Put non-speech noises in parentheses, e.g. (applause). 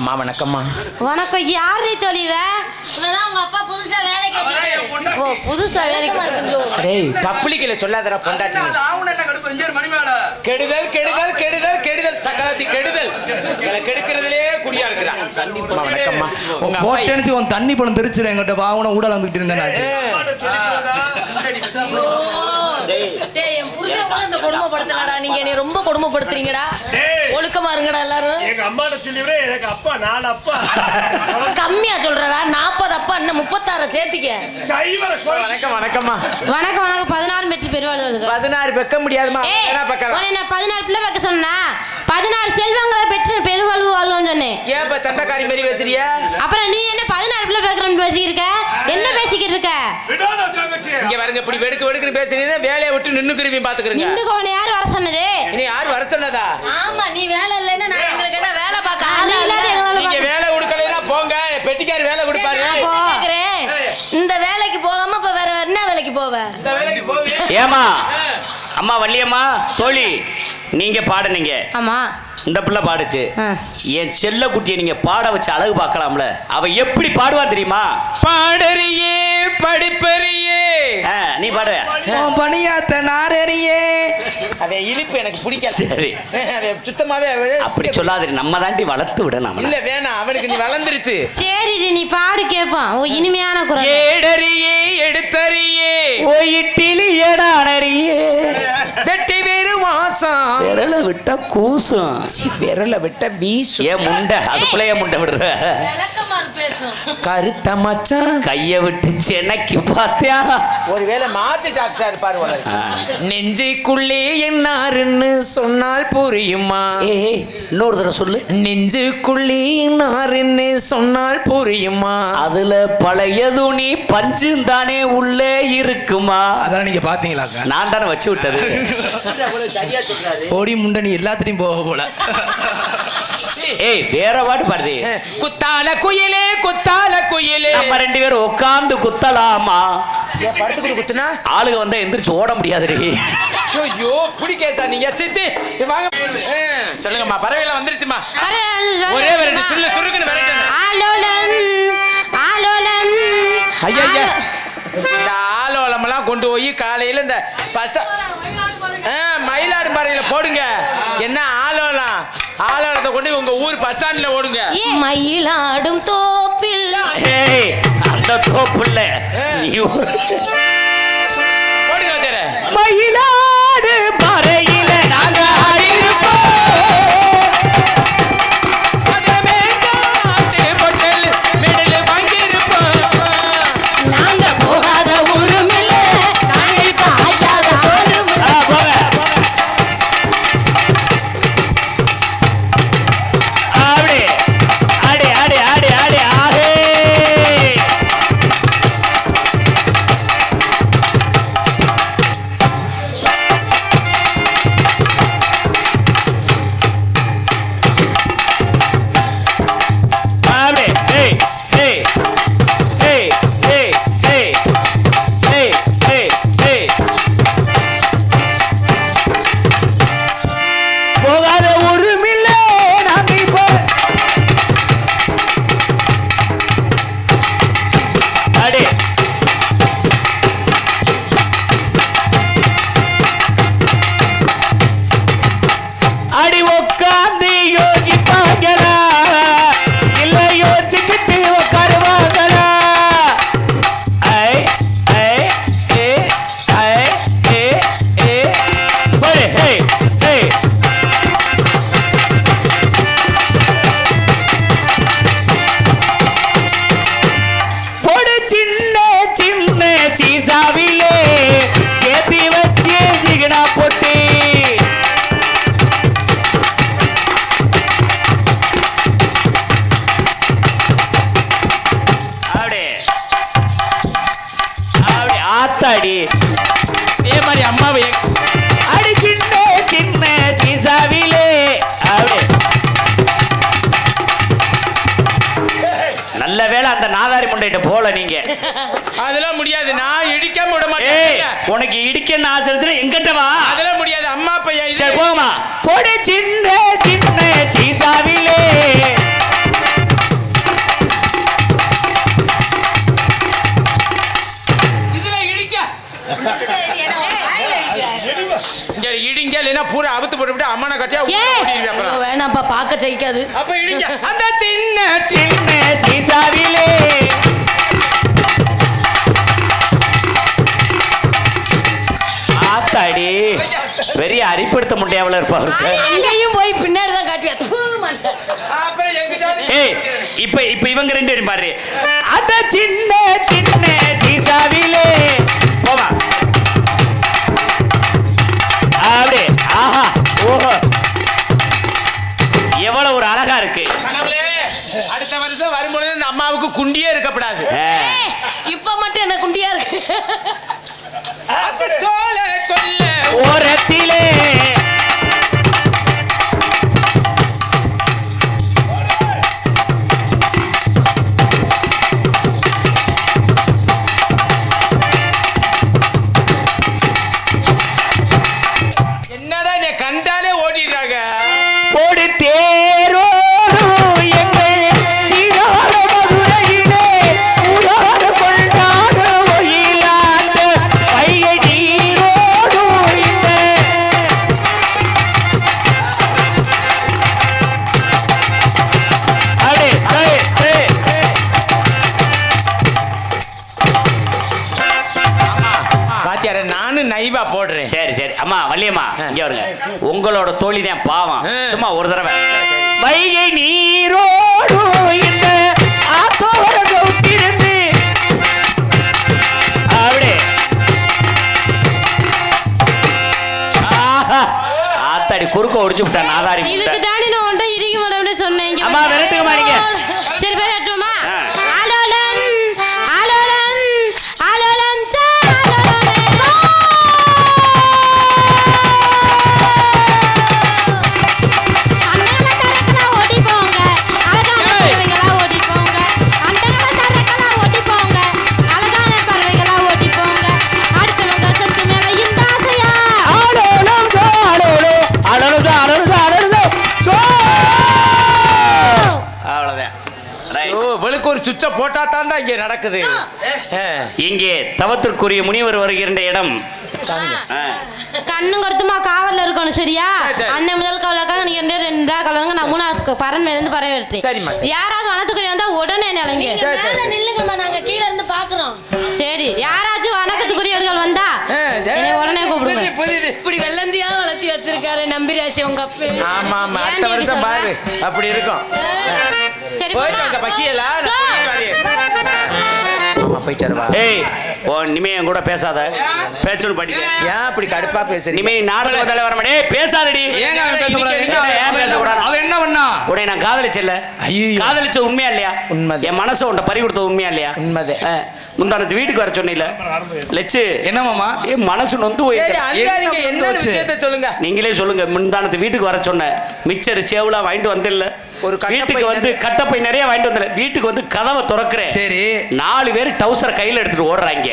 அம்மா வணக்கம்மா வணக்கம் யார் நீ தொழிவ இவதான் உங்க அப்பா புதுசா வச்சிருக்காரு. ஓ ஜோ. டேய் பப்ளிக்ல சொல்லாதடா பொண்டாட்டி. கெடுதல் கெடுதல் கெடுதல் கெடுதல். சக்கராத்தி கெடுதல். இவளை கெடுக்கிறதுலயே குடியா இருக்கிறான் வணக்கம்மா. உங்க உன் தண்ணி பழம் தெரிச்சிடும் எங்கிட்ட வாங்கின ஊடல் வந்துட்டு இருந்தேன். நீங்க என்னை ரொம்ப கொடுமைப்படுத்துறீங்கடா. ஒழுக்கமா இருங்கடா எல்லாரும். எங்க அம்மாட்ட சொல்லிவிட எனக்கு அப்பா நாலு அப்பா. கம்மியா சொல்றடா. 40 அப்பா, இன்னும் 36 சேர்த்துக்க. வணக்கம் வணக்கம்மா. வணக்கம் வணக்கம். பதினாறு மெட்ரிக் பெருவாழ்வு பதினாறு வைக்க முடியாதுமா என்ன நான் பதினாறு பிள்ளை வைக்க சொன்னா பதினாறு செல்வங்களை பெற்று பெருவாழ்வு வாழ்வோம்னு சொன்னேன். ஏன் இப்ப சந்தக்காரி மாரி பேசுறியா அப்புறம் நீ என்ன பதினாறு பிள்ளை வைக்கிறேன்னு பேசிக்கிட்டு இருக்க? என்ன பேசிக்கிட்டு இருக்க? இங்க பாருங்க இப்படி வெடுக்கு வெடுக்குன்னு பேசுறீங்க வேலையை விட்டு நின்னுக்குருவி பாத்துக்கிறீங்க. இந்துக்கு உன்னை யார் வர சொன்னது? இனி யார் வர சொன்னதா? ஆமா, நீ வேலை இல்லைன்னா நான் எங்களுக்கு என்ன வேலை பார்க்க ஆளா இல்ல? எங்களால நீங்க வேலை கொடுக்கலைன்னா போங்க. பெட்டிக்காரி வேலை சரி, கொடுப்பாரு நான் என்ன கேக்குறேன்? இந்த வேலைக்கு போகாம இப்ப வேற என்ன வேலைக்கு போவ? இந்த வேலைக்கு போவே ஏமா அம்மா வள்ளியம்மா தோழி நீங்க பாடுனீங்க. ஆமா. இந்த பிள்ளை பாடுச்சு. என் செல்ல குட்டியை நீங்க பாட வச்சு அழகு பார்க்கலாம்ல. அவ எப்படி பாடுவா தெரியுமா? பாடறியே படிப்பறியே. ஆ, நீ நாரறியே அவன் இழிப்பு எனக்கு பிடிக்கல. சரி. (laughs) சுத்தமாவே அப்படி சொல்லாதே நம்ம தாண்டி வளர்த்து விட நம்ம இல்ல வேணாம். அவனுக்கு நீ வளர்ந்துருச்சு. சரி நீ பாடு கேட்போம் ஓ இனிமையான குரல். ஏடறியே எடுத்தறியே. ஓயிட்டிலி ஏடானறியே. வெட்டி வேறு வாசம் விரல விட்டா கூசும். விரல விட்ட பீசு ஏன் முண்டை? அதுக்குள்ள ஏன் முண்டை விடுற? கருத்த மச்சான். கைய விட்டு சென்னைக்கு பார்த்தியா? ஒருவேளை மாற்று டாக்டரா இருப்பாரு. நெஞ்சுக்குள்ளே என்னாருன்னு சொன்னால் புரியுமா? ஏய் இன்னொரு தடவை சொல்லு. நெஞ்சுக்குள்ளே என்னாருன்னு சொன்னால் புரியுமா? அதுல பழைய துணி பஞ்சும் தானே உள்ளே இருக்குமா? அதெல்லாம் நீங்க பாத்தீங்களாக்கா? நான் தானே வச்சு விட்டது. (laughs) ஓடி முண்டை நீ எல்லாத்துலயும் போக போல. ஏய் வேற பாட்டு பாடுது குத்தால குயிலே குத்தால குயிலே. நம்ம ரெண்டு பேரும் உட்கார்ந்து குத்தலாமா? படுத்துக்கிட்டு குத்துனா? ஆளுக வந்தா எந்திரிச்சு ஓட முடியாதுடி. ஐயோ பிடிக்கேசா நீங்க சிச்சி வாங்க. சொல்லுங்கம்மா பறவைல வந்துருச்சுமா ஒரே விரட்டு சொல்லு சுருக்குன்னு விரட்டு. ஆலோலன் ஆலோலன். ஐயா ஐயா இந்த ஆலோலமெல்லாம் கொண்டு போய் காலையில இந்த ஃபர்ஸ்ட் மயிலாடு பாறையில போடுங்க. என்ன ஆலோலத்தை கொண்டு உங்க ஊர் பஸ் ஸ்டாண்ட்ல ஓடுங்க. மயிலாடும் தோப்பில். அந்த தோப்புல நீ ஒரு- போடுங்க ஆத்தாடி அதே மாதிரி அம்மாவை அடி சின்ன சின்ன சீசாவிலே. அப்படி நல்ல வேளை அந்த நாதாரி முண்டைகிட்ட போல நீங்க. அதெல்லாம் முடியாது. நான் இடிக்காம விட ஏய் மாட்டேன் உனக்கு இடிக்கன்னு ஆசை இருந்துச்சுன்னா எங்கிட்ட வா. அதெல்லாம் முடியாது. அம்மா பையன் சரி போமா பொடி சின்ன சரி இடிங்க இல்லைன்னா பூரா அவுத்து போட்டுவிட்டு அம்மனை கட்டியா வேணாப்பா பார்க்க ஜெயிக்காது. அப்ப இடிங்க. (laughs) அந்த சின்ன சின்ன சீசாவிலே. ஆத்தாடி பெரிய அரிப்படுத்த முடியாமல் இருப்பாங்க அங்கேயும் போய் பின்னாடி தான் காட்டுவேன் இப்ப இப்ப இவங்க ரெண்டு பேரும் பாரு. அத சின்ன சின்ன சீசாவிலே. போவா அப்படியே ஆஹா. ஓஹோ. எவ்வளவு ஒரு அழகா இருக்கு. கனவுலே அடுத்த வருஷம் வரும்பொழுது இந்த அம்மாவுக்கு குண்டியே இருக்கப்படாது. இப்ப மட்டும் என்ன குண்டியா இருக்கு? சோழ ஓரத்திலே வள்ளியம்மா இங்க வருங்க. உங்களோட தோழி தான் பாவம். சும்மா ஒரு தடவை. வைகை நீரோடு இந்த அப்படியே ஆத்தாடி குறுக்க ஒடிச்சு விட்டான் நாதாரி ஒரு சுவிட்ச போட்டா தாண்டா இங்க நடக்குது. இங்கே தவத்திற்குரிய முனிவர் வருகின்ற இடம். ஆ. கண்ணும் கருத்துமா காவல்ல இருக்கணும் சரியா? சரி, சரி. அண்ணன் முதல் கவலைக்காக நீங்க ரெண்டு ரெண்டா கலவங்க நான் மூணாவது பறன் இருந்து பறவை எடுத்தேன். யாராவது வனத்துக்குரிய வந்தா உடனே நிலைங்க. நில்லுங்கம்மா நாங்க கீழ இருந்து பாக்குறோம். சரி. யாராச்சும் வணக்கத்துக்குரியவர்கள் வந்தா உடனே கூப்பிடுங்க. இப்படி வெள்ளந்தியா வளர்த்தி வச்சிருக்காரு நம்பிராசி உங்க அப்பே. ஆமா ஆமா அடுத்த வருஷம் பாரு. அப்படி இருக்கும். சரி போயிட்டு அந்த இனிமே என் கூட பேசாத. பேச்சொன்னு படிக்க ஏன் அப்படி கடுப்பா பேசுறீங்க? இனிமே நாடக தலைவர் பேசாதடி. ஏங்க அவன்? என்ன- பண்ணா? உடனே நான் காதலிச்சல. காதலிச்ச உண்மையா இல்லையா? உண்மைதான். என் மனசை உன்ட்ட பறி கொடுத்த உண்மையா இல்லையா? உண்மைதான். முந்தானத்து வீட்டுக்கு வர சொன்னீல. லெச்சு. என்ன மாமா? ஏ மனசு நொந்து? விஷயத்த சொல்லுங்க? நீங்களே சொல்லுங்க. முந்தானத்து வீட்டுக்கு வர சொன்ன. மிச்சர் சேவலா வாங்கிட்டு வந்தில்ல. ஒரு வீட்டுக்கு வந்து நிறைய. கட்டப்பை நிறைய வாங்கிட்டு வந்தல வீட்டுக்கு வந்து கதவை திறக்கிறேன். சரி. நாலு பேர் டவுசரை கையில எடுத்துட்டு ஓடுறாங்க.